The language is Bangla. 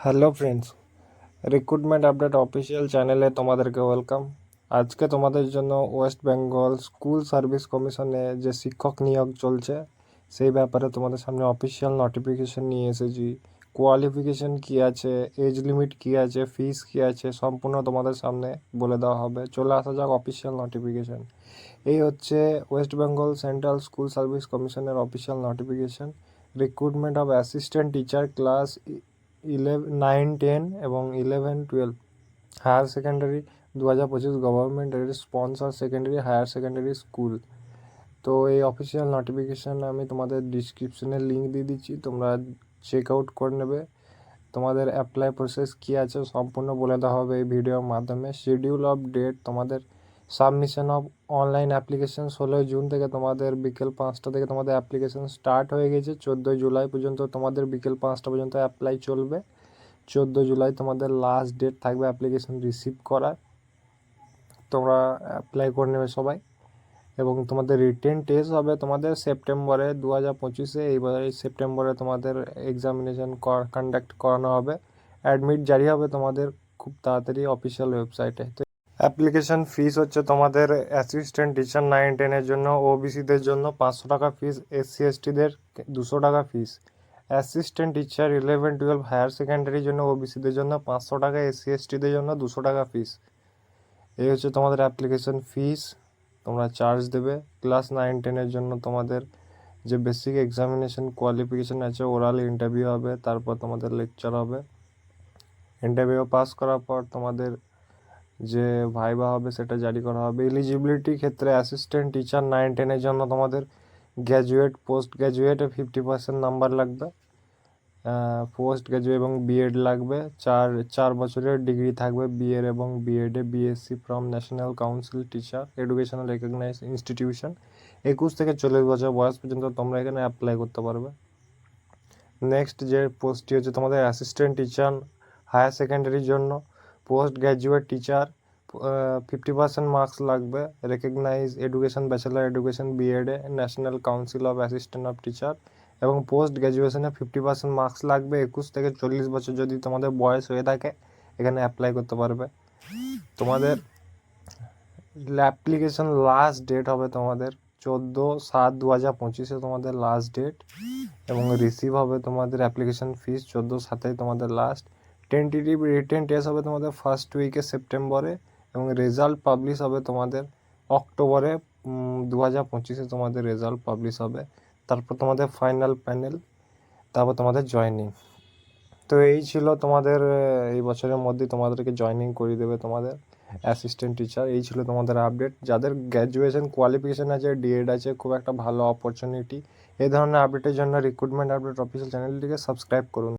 Hello friends recruitment update official চ্যানেলে তোমাদেরকে ওয়েলকাম আজকে তোমাদের জন্য ওয়েস্ট বেঙ্গল স্কুল সার্ভিস কমিশনে যে শিক্ষক নিয়োগ চলছে, সেই ব্যাপারে তোমাদের সামনে অফিসিয়াল নোটিফিকেশন নিয়ে এসেছি। কোয়ালিফিকেশন কী আছে এজ লিমিট কী আছে ফিস কী আছে, সম্পূর্ণ তোমাদের সামনে বলে দেওয়া হবে। চলে আসা যাক অফিসিয়াল নোটিফিকেশন এই হচ্ছে West Bengal central school service কমিশনের official notification recruitment of assistant teacher class eleven nine, ten এবং ইলেভেন, টুয়েলভ। হায়ার সেকেন্ডারি দু হাজার পঁচিশ গভর্নমেন্টের sponsor secondary, higher secondary school. তো এই অফিসিয়াল নোটিফিকেশান আমি তোমাদের ডিসক্রিপশনে লিঙ্ক দিয়ে দিচ্ছি, তোমরা চেক আউট করে নেবে। তোমাদের অ্যাপ্লাই প্রসেস কী আছে সম্পূর্ণ বলে দেওয়া হবে এই ভিডিওর মাধ্যমে। শিডিউল অফ ডেট তোমাদের সাবমিশন অফ অনলাইন অ্যাপ্লিকেশন ষোলোই জুন থেকে তোমাদের বিকেল পাঁচটা থেকে তোমাদের অ্যাপ্লিকেশন স্টার্ট হয়ে গেছে। চোদ্দোই জুলাই পর্যন্ত তোমাদের বিকেল পাঁচটা পর্যন্ত অ্যাপ্লাই চলবে। চোদ্দ জুলাই তোমাদের লাস্ট ডেট থাকবে অ্যাপ্লিকেশন রিসিভ করার। তোমরা অ্যাপ্লাই করে নেবে সবাই। এবং তোমাদের রিটেন টেস্ট হবে তোমাদের সেপ্টেম্বরে দু হাজার পঁচিশে। এইবার এই সেপ্টেম্বরে তোমাদের এক্সামিনেশন কন্ডাক্ট করানো হবে। অ্যাডমিট জারি হবে তোমাদের খুব তাড়াতাড়ি অফিসিয়াল ওয়েবসাইটে অ্যাপ্লিকেশন ফিস হচ্ছে তোমাদের অ্যাসিস্ট্যান্ট টিচার নাইন টেনের জন্য ওবিসিদের জন্য পাঁচশো টাকা ফিস এসসি এসটিদের দুশো টাকা fees assistant teacher eleven twelve higher সেকেন্ডারির জন্য ওবিসিদের জন্য পাঁচশো টাকা এসসি এসটিদের জন্য দুশো টাকা ফিস এই হচ্ছে তোমাদের অ্যাপ্লিকেশন ফিস তোমরা চার্জ দেবে। ক্লাস নাইন টেনের জন্য তোমাদের যে বেসিক এক্সামিনেশন কোয়ালিফিকেশান আছে ওরাল ইন্টারভিউ হবে, তারপর তোমাদের লেকচার হবে। ইন্টারভিউ পাস করার পর তোমাদের যে ভাইবা হবে, সেটা জারি করা হবে। এলিজিবিলিটি ক্ষেত্রে অ্যাসিস্ট্যান্ট টিচার নাইন টেনের জন্য তোমাদের গ্র্যাজুয়েট পোস্ট গ্র্যাজুয়েটে ফিফটি পার্সেন্ট নাম্বার লাগবে। পোস্ট গ্র্যাজুয়েট এবং বিএড লাগবে। চার চার বছরের ডিগ্রি থাকবে বিএড এবং বিএডে BSc from national council teacher educational recognize institution একুশ থেকে চল্লিশ বছর বয়স পর্যন্ত তোমরা এখানে অ্যাপ্লাই করতে পারবে। নেক্সট যে পোস্টটি হচ্ছে তোমাদের অ্যাসিস্ট্যান্ট টিচার হায়ার সেকেন্ডারির জন্য। Post graduate teacher fifty percent marks লাগবে recognise education bachelor education বিএডে national council of assistant of teacher এবং পোস্ট গ্র্যাজুয়েশনে ফিফটি পার্সেন্ট মার্কস লাগবে, একুশ থেকে চল্লিশ বছর যদি তোমাদের বয়স হয়ে থাকে, এখানে অ্যাপ্লাই করতে পারবে। তোমাদের অ্যাপ্লিকেশন লাস্ট ডেট হবে তোমাদের চোদ্দ সাত দু হাজার পঁচিশে তোমাদের লাস্ট ডেট এবং রিসিভ হবে তোমাদের অ্যাপ্লিকেশন ফিস চোদ্দ সাতে তোমাদের লাস্ট টেন্টেটিভ রিটেন টেস্ট হবে তোমাদের ফার্স্ট উইকে সেপ্টেম্বরে এবং রেজাল্ট পাবলিশ হবে তোমাদের অক্টোবরে দু হাজার পঁচিশে তোমাদের রেজাল্ট পাবলিশ হবে। তারপর তোমাদের ফাইনাল প্যানেল তারপর তোমাদের জয়নিং তো এই ছিল তোমাদের এই বছরের মধ্যে তোমাদেরকে জয়নিং করিয়ে দেবে তোমাদের অ্যাসিস্ট্যান্ট টিচার এই ছিল তোমাদের আপডেট যাদের গ্র্যাজুয়েশন কোয়ালিফিকেশান আছে ডিএড আছে, খুব একটা ভালো অপরচুনিটি এই ধরনের আপডেটের জন্য রিক্রুটমেন্ট আপডেট অফিসিয়াল চ্যানেলটিকে সাবস্ক্রাইব করুন।